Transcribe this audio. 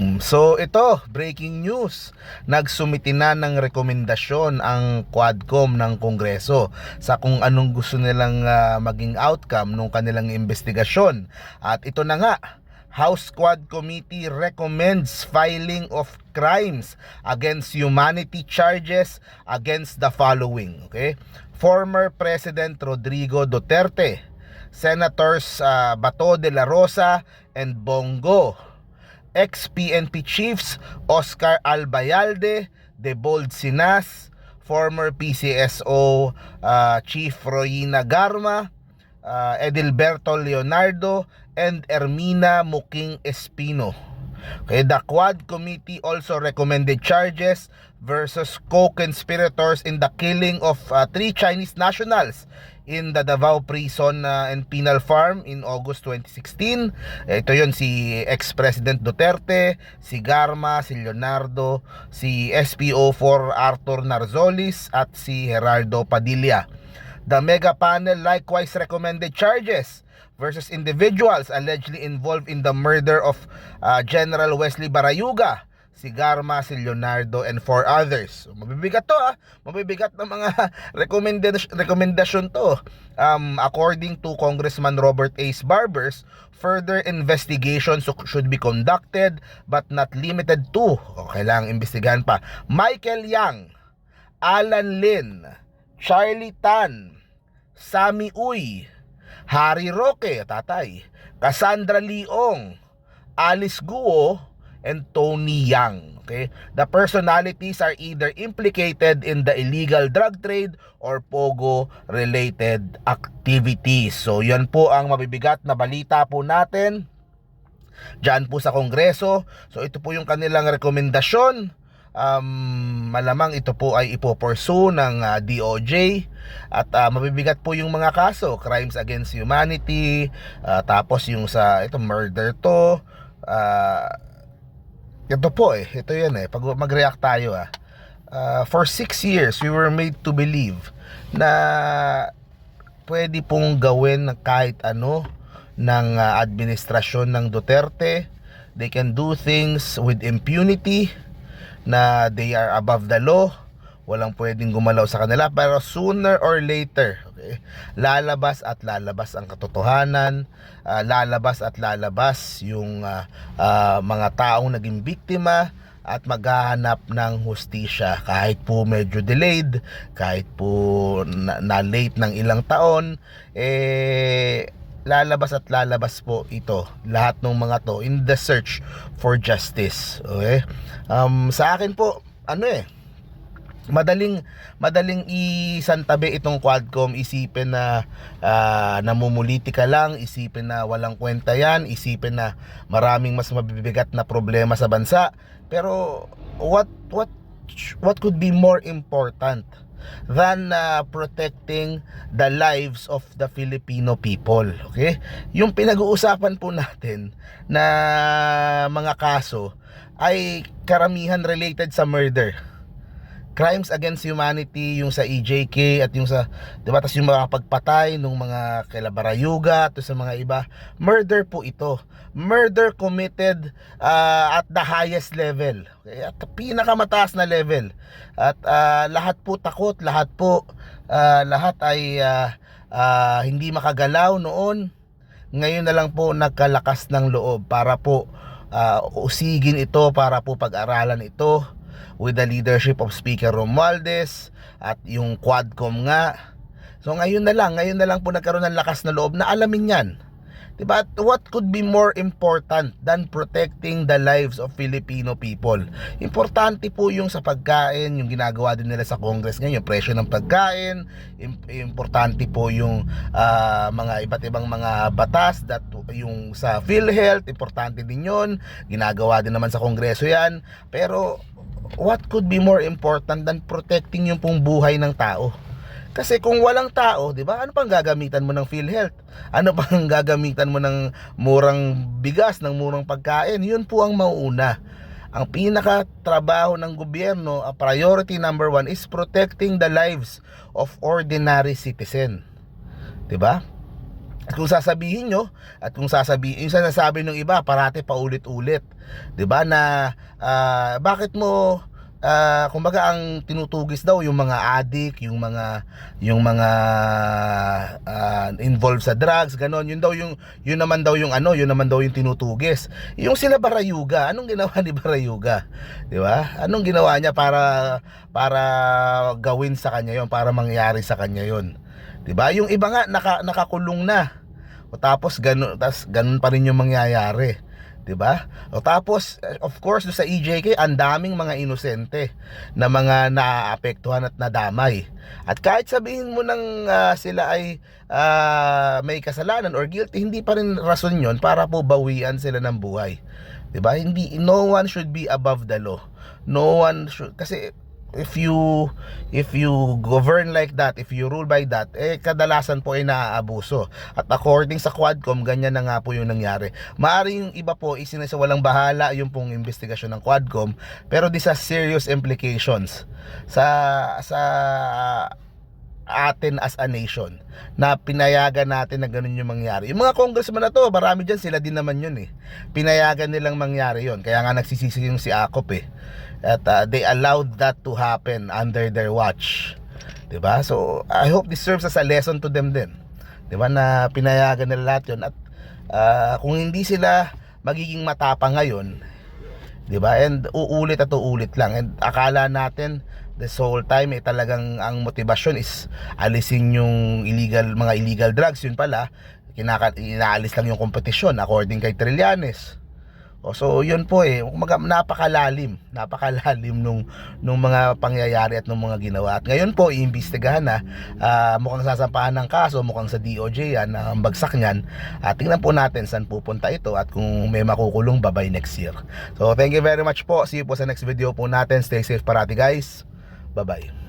Mm, So ito, breaking news. Nagsumiti na ng rekomendasyon ang Quadcom ng Kongreso sa kung anong gusto nilang ah, maging outcome ng kanilang investigasyon. At ito na nga, House Quad Committee recommends filing of crimes against humanity charges against the following, okay? Former President Rodrigo Duterte, Senators ah, Bato de la Rosa and Bongo, ex-PNP chiefs Oscar Albayalde, Debold Sinas, former PCSO uh, Chief Royina Garma, uh, Edilberto Leonardo, and Ermina Muking Espino. Okay, the Quad Committee also recommended charges versus co-conspirators in the killing of uh, three Chinese nationals in the Davao Prison uh, and Penal Farm in August 2016. Ito yon si ex-president Duterte, si Garma, si Leonardo, si SPO4 Arthur Narzolis at si Gerardo Padilla. The mega panel likewise recommended charges versus individuals allegedly involved in the murder of uh, General Wesley Barayuga, si Garma, si Leonardo, and four others. So, mabibigat to ah. Mabibigat na mga recommendation, recommendation to. Um, according to Congressman Robert Ace Barbers, further investigations should be conducted but not limited to. O, kailangang imbestigahan pa. Michael Yang, Alan Lin, Charlie Tan, Sammy Uy, Harry Roque, tatay, Cassandra Leong, Alice Guo, and Tony Yang. Okay? The personalities are either implicated in the illegal drug trade or pogo related activities. So, yan po ang mabibigat na balita po natin Diyan po sa Kongreso. So ito po yung kanilang rekomendasyon. Um, malamang ito po ay ipopursue ng ah, DOJ at ah, mabibigat po yung mga kaso, crimes against humanity, ah, tapos yung sa ito murder to. ah, ito po eh, ito yan eh. Pag mag-react tayo ah. Ah, for six years, we were made to believe na pwede pong gawin ng kahit ano ng ah, administrasyon ng Duterte. They can do things with impunity na they are above the law. Walang pwedeng gumalaw sa kanila pero sooner or later, okay, lalabas at lalabas ang katotohanan, ah, lalabas at lalabas yung ah, ah, mga taong naging biktima at maghahanap ng hustisya kahit po medyo delayed, kahit po na, na late ng ilang taon, eh lalabas at lalabas po ito. Lahat ng mga to in the search for justice. Okay? Um sa akin po ano eh madaling madaling isantabi itong Quadcom. Isipin na ah, namumuliti ka lang isipin na walang kwenta yan isipin na maraming mas mabibigat na problema sa bansa. Pero what what what could be more important than uh, protecting the lives of the Filipino people. Okay? Yung pinag-uusapan po natin na mga kaso ay karamihan related sa murder. Crimes against humanity, yung sa EJK at yung sa, di ba, tas yung mga pagpatay ng mga kaila Barayuga, to sa mga iba. Murder po ito. Murder committed uh, at the highest level. Okay? At pinakamataas na level. At uh, lahat po takot, lahat po, uh, lahat ay uh, uh, hindi makagalaw noon. Ngayon na lang po nagkalakas ng loob para po uh, usigin ito, para po pag-aralan ito with the leadership of Speaker Romualdez at yung Quadcom nga. So ngayon na lang, ngayon na lang po nagkaroon ng lakas na loob na alamin yan. Diba? What could be more important than protecting the lives of Filipino people? Importante po yung sa pagkain, yung ginagawa din nila sa Congress ngayon, yung presyo ng pagkain, im- importante po yung ah, mga iba't ibang mga batas that yung sa PhilHealth, importante din yun. Ginagawa din naman sa Kongreso yan. Pero what could be more important than protecting yung pong buhay ng tao? Kasi kung walang tao, 'di ba? Ano pang gagamitan mo ng PhilHealth? Ano pang gagamitan mo ng murang bigas, ng murang pagkain? 'Yun po ang mauuna. Ang pinaka trabaho ng gobyerno, a priority number one is protecting the lives of ordinary citizen. 'Di ba? At kung sasabihin nyo, at kung sasabihin, yung sinasabi ng iba, parati paulit-ulit. 'Di ba na ah, bakit mo ah, kumbaga ang tinutugis daw yung mga addict, yung mga yung mga ah, involved sa drugs, ganon. Yun daw yung yun naman daw yung ano, yun naman daw yung tinutugis. Yung sila Barayuga, anong ginawa ni Barayuga? 'Di ba? Anong ginawa niya para para gawin sa kanya yon, para mangyari sa kanya yon? 'Di ba? Yung iba nga naka, nakakulong na. O tapos ganun, tas ganun pa rin yung mangyayari. 'di ba? O tapos eh, of course do sa EJK ang daming mga inosente na mga naaapektuhan at nadamay. At kahit sabihin mo nang ah, sila ay ah, may kasalanan or guilty, hindi pa rin rason 'yon para po bawian sila ng buhay. 'Di ba? Hindi no one should be above the law. No one should kasi if you if you govern like that, if you rule by that, eh kadalasan po ay naaabuso. At according sa Quadcom, ganyan na nga po yung nangyari. Maari yung iba po isinasa walang bahala yung pong investigasyon ng Quadcom, pero this has serious implications sa sa atin as a nation na pinayagan natin na ganun yung mangyari. Yung mga congressman na to, marami dyan sila din naman yun eh. Pinayagan nilang mangyari yun. Kaya nga nagsisisi yung si Akop eh. At uh, they allowed that to happen under their watch. ba? So, I hope this serves as a lesson to them din. 'Di ba na pinayagan nila lahat 'yon at uh, kung hindi sila magiging matapang ngayon, 'di ba? And uulit at uulit lang. And akala natin this whole time eh talagang ang motivasyon is alisin yung illegal mga illegal drugs yun pala kinaka inaalis lang yung kompetisyon according kay Trillanes. O so yun po eh, kumaga napakalalim, napakalalim nung nung mga pangyayari at nung mga ginawa. At ngayon po iimbestigahan na ah, mukhang sasampahan ng kaso, mukhang sa DOJ yan ang bagsak niyan. At tingnan po natin saan pupunta ito at kung may makukulong babay next year. So thank you very much po. See you po sa next video po natin. Stay safe parati guys. Bye-bye.